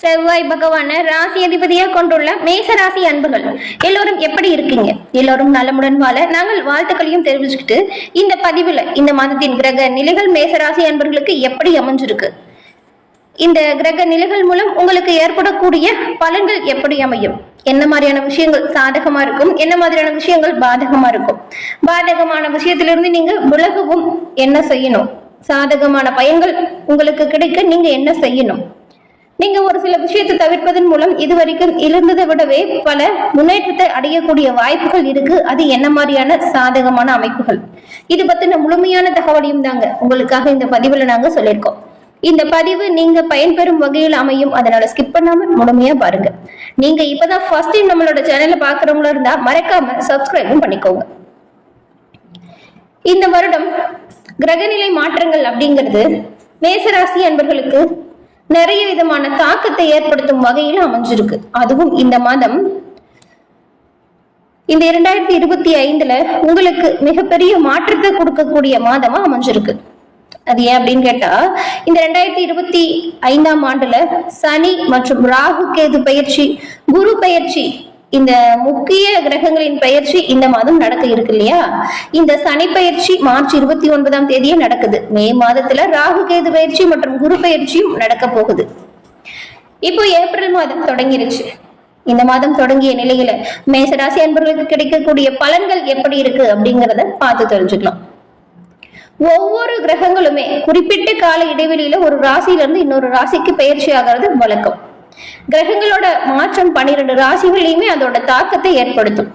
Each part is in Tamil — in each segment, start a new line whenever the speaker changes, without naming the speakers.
செவ்வாய் பகவான ராசி அதிபதியாக கொண்டுள்ள மேச ராசி அன்புகள் எல்லோரும் எப்படி இருக்கீங்க? எல்லோரும் நலமுடன் வாழ நாங்கள் வாழ்த்துக்களையும் தெரிவிச்சுக்கிட்டு இந்த பதிவுல இந்த மாதத்தின் கிரக நிலைகள் மேச ராசி அன்பர்களுக்கு எப்படி அமைஞ்சிருக்கு? இந்த கிரக நிலைகள் மூலம் உங்களுக்கு ஏற்படக்கூடிய பலன்கள் எப்படி அமையும்? என்ன மாதிரியான விஷயங்கள் சாதகமா இருக்கும்? என்ன மாதிரியான விஷயங்கள் பாதகமா இருக்கும்? பாதகமான விஷயத்திலிருந்து நீங்க விலகவும் என்ன செய்யணும்? சாதகமான பயன்கள் உங்களுக்கு கிடைக்க நீங்க என்ன செய்யணும்? நீங்க ஒரு சில விஷயத்தை தவிர்ப்பதன் மூலம் இதுவரைக்கும் இருந்ததை விடவே பல முன்னேற்றத்தை அடையக்கூடிய வாய்ப்புகள் இருக்கு. அது என்ன மாதிரியான சாதகமான அமைப்புகள்? இது பத்தின முழுமையான தகவலையும் தாங்க உங்களுக்காக இந்த பதிவுல நாங்க சொல்லியிருக்கோம். இந்த பதிவு நீங்க பயன்பெறும் வகையில் அமையும். அதனால ஸ்கிப் பண்ணாம முழுமையா பாருங்க. நீங்க இப்பதான் ஃபர்ஸ்ட் டைம் நம்மளோட சேனலை பாக்குறவங்களா இருந்தா மறக்காம சப்ஸ்கிரைபும் பண்ணிக்கோங்க. இந்த வருடம் கிரகநிலை மாற்றங்கள் அப்படிங்கிறது மேசராசி அன்பர்களுக்கு நிறைய விதமான தாக்கத்தை ஏற்படுத்தும் வகையில் அமைஞ்சிருக்கு. அதுவும் இந்த மாதம். இந்த இரண்டாயிரத்தி இருபத்தி ஐந்துல உங்களுக்கு மிகப்பெரிய மாற்றத்தை கொடுக்கக்கூடிய மாதமா அமைஞ்சிருக்கு. அது ஏன் அப்படின்னு கேட்டா இந்த ரெண்டாயிரத்தி இருபத்தி ஐந்தாம் ஆண்டுல சனி மற்றும் ராகு கேது பயிற்சி குரு பயிற்சி இந்த முக்கிய கிரகங்களின் பயிற்சி இந்த மாதம் நடக்க இருக்கு இல்லையா? இந்த சனி பயிற்சி மார்ச் இருபத்தி ஒன்பதாம் தேதியே நடக்குது. மே மாதத்துல ராகு கேது பயிற்சி மற்றும் குரு பயிற்சியும் நடக்க போகுது. இப்போ ஏப்ரல் மாதம் தொடங்கிருச்சு. இந்த மாதம் தொடங்கிய நிலையில மேசராசி அன்பர்களுக்கு கிடைக்கக்கூடிய பலன்கள் எப்படி இருக்கு அப்படிங்கறத பார்த்து தெரிஞ்சுக்கலாம். ஒவ்வொரு கிரகங்களுமே குறிப்பிட்ட கால இடைவெளியில ஒரு ராசியில இருந்து இன்னொரு ராசிக்கு பயிற்சி ஆகிறது வழக்கம். கிரகங்களோட மாற்றம் பன்னிரண்டு ராசிகளையுமே அதோட தாக்கத்தை ஏற்படுத்தும்.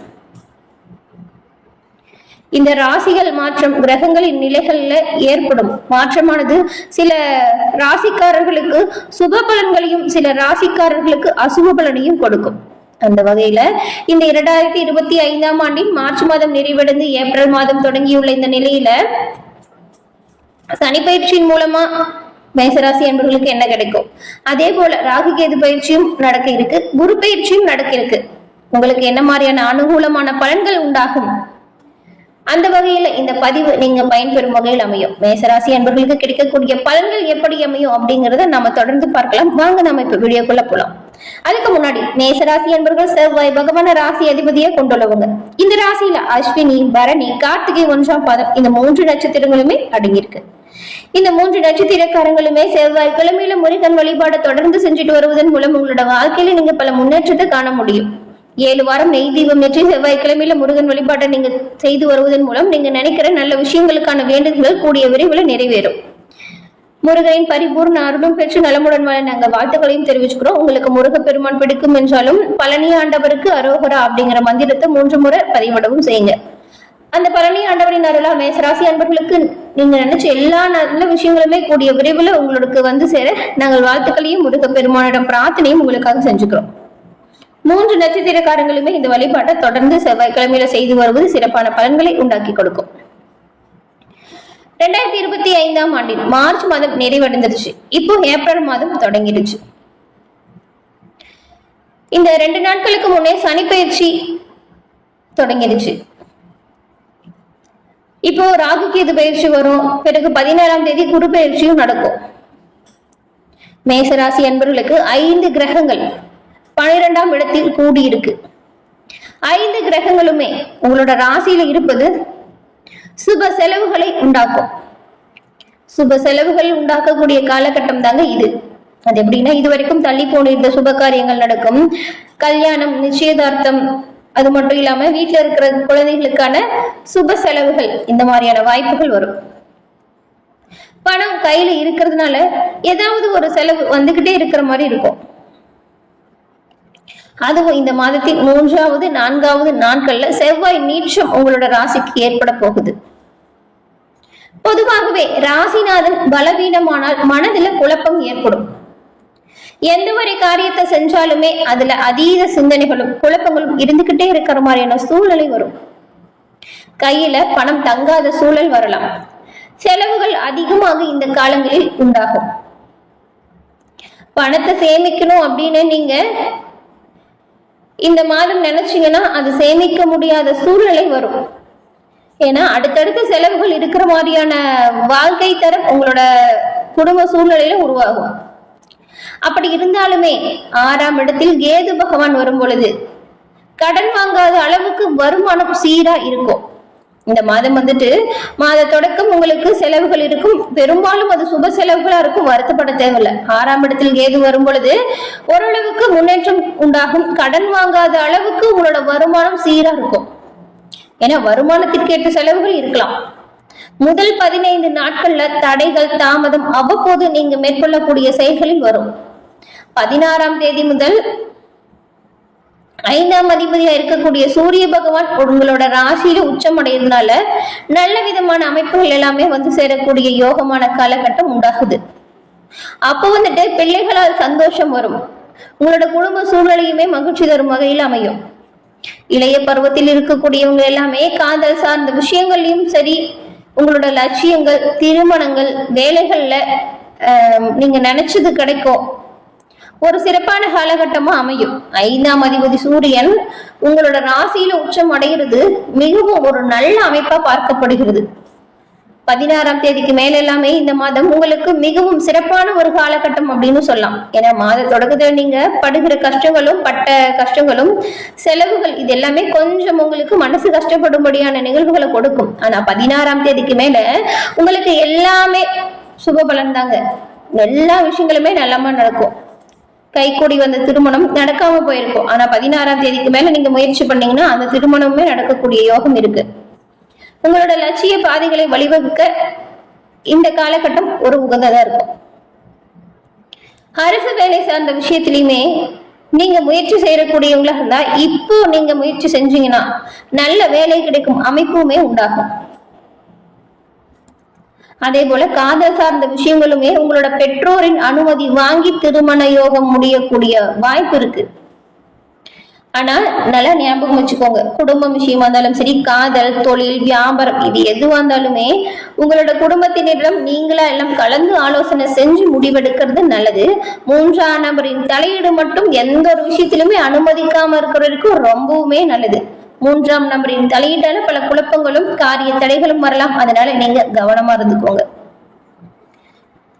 இந்த ராசிகள் மாற்றம் கிரகங்களின் நிலைகள்ல ஏற்படும். மாற்றமானது சில ராசிக்காரர்களுக்கு சுப பலன்களையும் சில ராசிக்காரர்களுக்கு அசுப பலனையும் கொடுக்கும். அந்த வகையில இந்த இரண்டாயிரத்தி இருபத்தி ஐந்தாம் ஆண்டின் மார்ச் மாதம் நிறைவடைந்து ஏப்ரல் மாதம் தொடங்கியுள்ள இந்த நிலையில சனி பயிற்சியின் மூலமா மேசராசி என்பவர்களுக்கு என்ன கிடைக்கும்? அதே போல ராகு கேது பயிற்சியும் நடக்க இருக்கு. குரு பயிற்சியும் நடக்க இருக்கு. உங்களுக்கு என்ன மாதிரியான அனுகூலமான பலன்கள் உண்டாகும்? அந்த வகையில இந்த பதிவு நீங்க பயன்பெறும் வகையில் அமையும். மேசராசி என்பவர்களுக்கு கிடைக்கக்கூடிய பலன்கள் எப்படி அமையும் அப்படிங்கறத நம்ம தொடர்ந்து பார்க்கலாம். வாங்க நம்ம இப்ப வீடியோக்குள்ள போலாம். அதுக்கு முன்னாடி மேசராசி என்பர்கள் செவ்வாய் பகவான ராசி அதிபதியை கொண்டுள்ளவங்க. இந்த ராசியில அஸ்வினி பரணி கார்த்திகை ஒன்றாம் பாதம் இந்த மூன்று நட்சத்திரங்களுமே அடங்கியிருக்கு. இந்த மூன்று நட்சத்திரக்காரங்களுமே செவ்வாய் கிழமையில முருகன் வழிபாடு தொடர்ந்து செஞ்சுட்டு வருவதன் மூலம் உங்களோட வாழ்க்கையில நீங்க பல முன்னேற்றத்தை காண முடியும். ஏழு வாரம் நெய் தீபம் ஏற்றி செவ்வாய்க்கிழமையில முருகன் வழிபாட்டை நீங்க செய்து வருவதன் மூலம் நீங்க நினைக்கிற நல்ல விஷயங்களுக்கான வேண்டுதல்கள் கூடிய விரைவில் நிறைவேறும். முருகனின் பரிபூர்ண அருளும் பெற்று நலமுடன் வாழ நாங்க வாழ்த்துக்களையும் தெரிவிச்சுக்கிறோம். உங்களுக்கு முருக பெருமான் பிடிக்கும் என்றாலும் பழனி ஆண்டவருக்கு அரோகரா அப்படிங்கிற மந்திரத்தை மூன்று முறை பதிவிடவும் செய்யுங்க. அந்த பழனி ஆண்டவரின் அருளா மேசராசி அன்பர்களுக்கு நீங்க நினைச்ச எல்லா நல்ல விஷயங்களுமே கூடிய விரைவில் உங்களுக்கு வந்து சேர நாங்கள் வாழ்த்துக்களையும் முருக பெருமானிடம் பிரார்த்தனையும் உங்களுக்காக செஞ்சுக்கிறோம். மூன்று நட்சத்திரக்காரங்களுமே இந்த வழிபாட்டை தொடர்ந்து செவ்வாய்க்கிழமையில செய்து வருவது சிறப்பான பலன்களை உண்டாக்கி கொடுக்கும். ரெண்டாயிரத்தி இருபத்தி ஐந்தாம் ஆண்டில் மார்ச் மாதம் நிறைவடைந்துருச்சு. இப்போ ஏப்ரல் மாதம் தொடங்கிடுச்சு இந்த ரெண்டு நாட்களுக்கு முன்னே சனி பயிற்சி தொடங்கிடுச்சு இப்போ ராகு கேது பயிற்சி வரும். பிறகு பதினேழாம் தேதி குரு பயிற்சியும் நடக்கும். மேசராசி என்பவர்களுக்கு ஐந்து கிரகங்கள் பனிரெண்டாம் இடத்தில் கூடியிருக்கு. ஐந்து கிரகங்களுமே உங்களோட ராசியில இருப்பது சுப செலவுகளை உண்டாக்கும். சுப செலவுகள் உண்டாக்கக்கூடிய காலகட்டம் தாங்க இது. அது எப்படின்னா இது வரைக்கும் தள்ளி போனிருந்த சுப காரியங்கள் நடக்கும். கல்யாணம் நிச்சயதார்த்தம் அது மட்டும் இல்லாம வீட்டுல இருக்கிற குழந்தைகளுக்கான சுப செலவுகள் இந்த மாதிரியான வாய்ப்புகள் வரும். பணம் கையில இருக்கிறதுனால ஏதாவது ஒரு செலவு வந்துகிட்டே இருக்கிற மாதிரி இருக்கும். அதுவும் இந்த மாதத்தின் மூன்றாவது நான்காவது நாட்கள்ல செவ்வாய் நீட்சம் உங்களோட ராசிக்கு ஏற்பட போகுது. பொதுவாகவே ராசிநாதன் பலவீனமானால் மனதில குழப்பம் ஏற்படும். எந்த ஒரு காரியத்தை செஞ்சாலுமே அதுல அதீத சிந்தனைகளும் குழப்பங்களும் இருந்துகிட்டே இருக்கிற மாதிரியான சூழ்நிலை வரும். கையில பணம் தங்காத சூழல் வரலாம். செலவுகள் அதிகமாக இந்த காலங்களில் உண்டாகும். பணத்தை சேமிக்கணும் அப்படின்னு நீங்க இந்த மாதம் நினைச்சீங்கன்னா அது சேமிக்க முடியாத சூழ்நிலை வரும். ஏன்னா அடுத்தடுத்த செலவுகள் இருக்கிற மாதிரியான வாழ்க்கை தரம் உங்களோட குடும்ப சூழ்நிலையில உருவாகும். அப்படி இருந்தாலுமே ஆறாம் இடத்தில் கேது பகவான் வரும் பொழுது கடன் வாங்காத அளவுக்கு வருமானம் சீரா இருக்கும். இந்த மாதம் வந்துட்டு மாத தொடக்கம் உங்களுக்கு செலவுகள் இருக்கும். பெரும்பாலும் அது சுப செலவுகளா இருக்கும். வருத்தப்பட தேவையில்லை. ஆறாம் இடத்தில் கேது வரும் பொழுது ஓரளவுக்கு முன்னேற்றம் உண்டாகும். கடன் வாங்காத அளவுக்கு உங்களோட வருமானம் சீரா இருக்கும். ஏன்னா வருமானத்திற்கேற்ற செலவுகள் இருக்கலாம். முதல் பதினைந்து நாட்கள்ல தடைகள் தாமதம் அவ்வப்போது நீங்க மேற்கொள்ளக்கூடிய செயல்களில் வரும். பதினாறாம் தேதி முதல் ஐந்தாம் அதிபதியா இருக்கக்கூடிய சூரிய பகவான் உங்களோட ராசியில உச்சம் அடைகிறதுனால நல்ல விதமான அமைப்புகள் எல்லாமே வந்து சேரக்கூடிய யோகமான காலகட்டம் உண்டாகுது. அப்போ வந்துட்டு பிள்ளைகளால் சந்தோஷம் வரும். உங்களோட குடும்ப சூழ்நிலையுமே மகிழ்ச்சி தரும் வகையில் அமையும். இளைய பருவத்தில் இருக்கக்கூடியவங்க எல்லாமே காதல் சார்ந்த விஷயங்கள்லயும் சரி உங்களோட லட்சியங்கள் திருமணங்கள் வேலைகள்ல நீங்க நினைச்சது கிடைக்கும். ஒரு சிறப்பான காலகட்டமா அமையும். ஐந்தாம் அதிபதி சூரியன் உங்களோட ராசியில உச்சம் அடைகிறது. மிகவும் ஒரு நல்ல அமைப்பா பார்க்கப்படுகிறது. பதினாறாம் தேதிக்கு மேல எல்லாமே இந்த மாதம் உங்களுக்கு மிகவும் சிறப்பான ஒரு காலகட்டம் அப்படின்னு சொல்லலாம். ஏன்னா மாத தொடக்கத்துல நீங்க படுகிற கஷ்டங்களும் பட்ட கஷ்டங்களும் செலவுகள் இது எல்லாமே கொஞ்சம் உங்களுக்கு மனசு கஷ்டப்படும்படியான நிகழ்வுகளை கொடுக்கும். ஆனா பதினாறாம் தேதிக்கு மேல உங்களுக்கு எல்லாமே சுப பலன் தாங்க எல்லா விஷயங்களுமே நல்லமா நடக்கும். கைகூடி வந்த திருமணம் நடக்காம போயிருக்கும். ஆனா பதினாறாம் தேதிக்கு மேல நீங்க முயற்சி பண்ணீங்கன்னா அந்த திருமணமே நடக்கக்கூடிய யோகம் இருக்கு. உங்களோட லட்சிய பாதைகளை வழிவகுக்க இந்த காலகட்டம் ஒரு உகந்ததா இருக்கும். அரசு வேலை சார்ந்த விஷயத்திலயுமே நீங்க முயற்சி செய்யக்கூடியவங்களா இருந்தா இப்போ நீங்க முயற்சி செஞ்சீங்கன்னா நல்ல வேலை கிடைக்கும் அமைப்புமே உண்டாகும். அதே போல காதல் சார்ந்த விஷயங்களுமே உங்களோட பெற்றோரின் அனுமதி வாங்கி திருமண யோகம் முடியக்கூடிய வாய்ப்பு இருக்கு. ஆனா நல்லா ஞாபகம் வச்சுக்கோங்க. குடும்பம் விஷயமா இருந்தாலும் சரி காதல் தொழில் வியாபாரம் இது எதுவா இருந்தாலுமே உங்களோட குடும்பத்தினரிடம் நீங்களா எல்லாம் கலந்து ஆலோசனை செஞ்சு முடிவெடுக்கிறது நல்லது. மூன்றாம் நபரின் தலையீடு மட்டும் எந்த ஒரு விஷயத்திலுமே அனுமதிக்காம இருக்கிறதுக்கும் ரொம்பவுமே நல்லது. மூன்றாம் நபரின் தலையீட்டால பல குழப்பங்களும் காரிய தடைகளும் வரலாம். அதனால நீங்க கவனமா இருந்துக்கோங்க.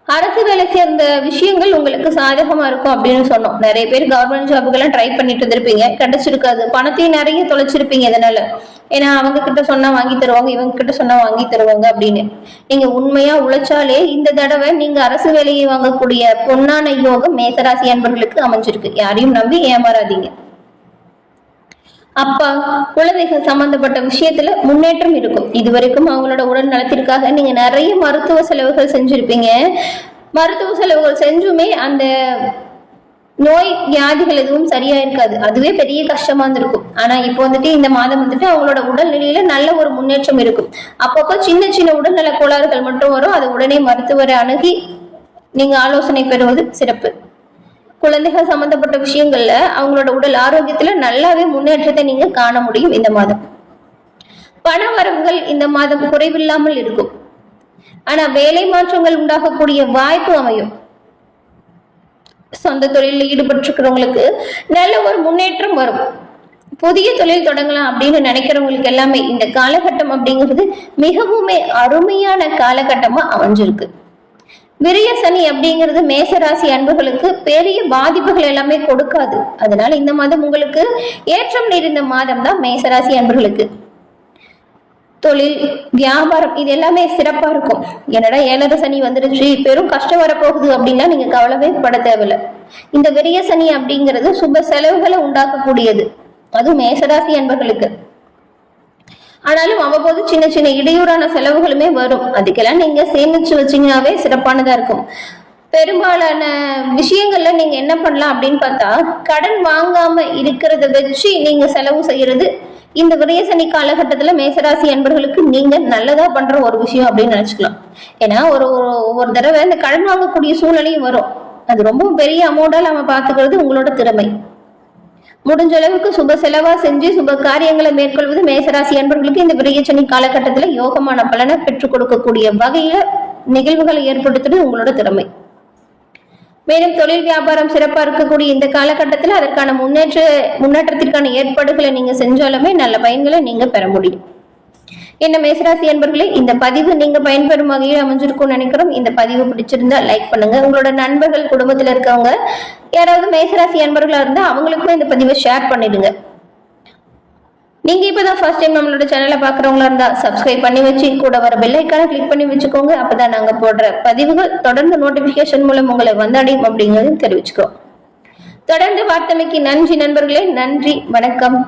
அரசு வேலை சேர்ந்த விஷயங்கள் உங்களுக்கு சாதகமா இருக்கும் அப்படின்னு சொன்னோம். நிறைய பேர் கவர்மெண்ட் ஜாபுக்கெல்லாம் ட்ரை பண்ணிட்டு இருந்திருப்பீங்க. கிடைச்சிருக்காது பணத்தையும் நிறைய தொலைச்சிருப்பீங்க இதனால. ஏன்னா அவங்க கிட்ட சொன்னா வாங்கி தருவாங்க இவங்க கிட்ட சொன்னா வாங்கி தருவாங்க அப்படின்னு. நீங்க உண்மையா உழைச்சாலே இந்த தடவை நீங்க அரசு வேலையை வாங்கக்கூடிய பொன்னான யோகம் மேசராசி அன்பர்களுக்கு அமைஞ்சிருக்கு. யாரையும் நம்பி ஏமாறாதீங்க. அப்பா குழந்தைகள் சம்பந்தப்பட்ட விஷயத்துல முன்னேற்றம் இருக்கும். இதுவரைக்கும் அவங்களோட உடல் நலத்திற்காக நீங்க நிறைய மருத்துவ செலவுகள் செஞ்சிருப்பீங்க. மருத்துவ செலவுகள் செஞ்சுமே அந்த நோய் வியாதிகள் எதுவும் சரியா இருக்காது அதுவே பெரிய கஷ்டமா இருந்திருக்கும். ஆனா இப்போ வந்துட்டு இந்த மாதம் வந்துட்டு அவங்களோட உடல்நிலையில நல்ல ஒரு முன்னேற்றம் இருக்கும். அப்பப்போ சின்ன சின்ன உடல்நல கோளாறுகள் மட்டும் வரும். அதை உடனே மருத்துவரை அணுகி நீங்க ஆலோசனை பெறுவது சிறப்பு. குழந்தைகள் சம்பந்தப்பட்ட விஷயங்கள்ல அவங்களோட உடல் ஆரோக்கியத்துல நல்லாவே முன்னேற்றத்தை நீங்க காண முடியும் இந்த மாதம். பண வரவுகள் இந்த மாதம் குறைவில்லாமல் இருக்கும். ஆனா வேலை மாற்றங்கள் உண்டாகக்கூடிய வாய்ப்பு அமையும். சொந்த தொழிலில் ஈடுபட்டிருக்கிறவங்களுக்கு நல்ல ஒரு முன்னேற்றம் வரும். புதிய தொழில் தொடங்கலாம் அப்படின்னு நினைக்கிறவங்களுக்கு எல்லாமே இந்த காலகட்டம் அப்படிங்கிறது மிகவுமே அருமையான காலகட்டமா அமைஞ்சிருக்கு. விரிய சனி அப்படிங்கிறது மேசராசி அன்புகளுக்கு பெரிய பாதிப்புகள் எல்லாமே கொடுக்காது. அதனால இந்த மாதம் உங்களுக்கு ஏற்றம் நிறைந்த மாதம் தான் மேசராசி அன்புகளுக்கு தொழில் வியாபாரம் இது எல்லாமே சிறப்பா இருக்கும். என்னடா ஏழரை சனி வந்துருச்சு பெரும் கஷ்டம் வரப்போகுது அப்படின்னா நீங்க கவலைவே பட தேவையில்ல. இந்த விரிய சனி அப்படிங்கிறது சுப செலவுகளை உண்டாக்கக்கூடியது. அதுவும் மேசராசி அன்பர்களுக்கு. ஆனாலும் அவ்வப்போது சின்ன சின்ன இடையூறான செலவுகளுமே வரும். அதுக்கெல்லாம் நீங்க சேமிச்சு வச்சீங்கன்னாவே சிறப்பானதா இருக்கும். பெரும்பாலான விஷயங்கள்ல நீங்க என்ன பண்ணலாம் அப்படின்னு பார்த்தா கடன் வாங்காம இருக்கிறத வச்சு நீங்க செலவு செய்யறது இந்த விரயசனி காலகட்டத்துல மேசராசி அன்பர்களுக்கு நீங்க நல்லதா பண்ற ஒரு விஷயம் அப்படின்னு நினைச்சுக்கலாம். ஏன்னா ஒரு ஒரு- ஒவ்வொரு தடவை இந்த கடன் வாங்கக்கூடிய சூழ்நிலையும் வரும். அது ரொம்ப பெரிய அமௌண்டா நம்ம பாத்துக்கிறது உங்களோட திறமை. முடிஞ்ச அளவுக்கு சுப செலவா செஞ்சு சுப காரியங்களை மேற்கொள்வது மேசராசி அன்பர்களுக்கு இந்த விரையச்சனி காலகட்டத்துல யோகமான பலனை பெற்றுக் கொடுக்கக்கூடிய வகையில நிகழ்வுகளை ஏற்படுத்துறது உங்களோட திறமை. மேலும் தொழில் வியாபாரம் சிறப்பா இருக்கக்கூடிய இந்த காலகட்டத்துல அதற்கான முன்னேற்ற முன்னேற்றத்திற்கான ஏற்பாடுகளை நீங்க செஞ்சாலுமே நல்ல பயன்களை நீங்க பெற முடியும். என்ன மேசராசி அன்பர்களே இந்த பதிவு நீங்க பயன்பெறும் வகையில் அமைஞ்சிருக்கும்னு நினைக்கிறோம். இந்த பதிவு பிடிச்சிருந்தா லைக் பண்ணுங்க. உங்களோட நண்பர்கள் குடும்பத்துல இருக்கவங்க யாராவது மேசராசி அன்பர்களா இருந்தா அவங்களுக்குமே இந்த பதிவை ஷேர் பண்ணிடுங்க. நீங்க இப்பதான் ஃபர்ஸ்ட் டைம் நம்மளோட சேனலை பாக்குறவங்களா இருந்தா சப்ஸ்கிரைப் பண்ணி வச்சு கூட வர பெல்லைக்கான கிளிக் பண்ணி வச்சுக்கோங்க. அப்பதான் நாங்க போடுற பதிவுகள் தொடர்ந்து நோட்டிபிகேஷன் மூலம் உங்களை வந்தடையும் அப்படிங்கறதையும் தெரிவிச்சுக்கோ தொடர்ந்து வார்த்தமைக்கு நன்றி நண்பர்களே. நன்றி. வணக்கம்.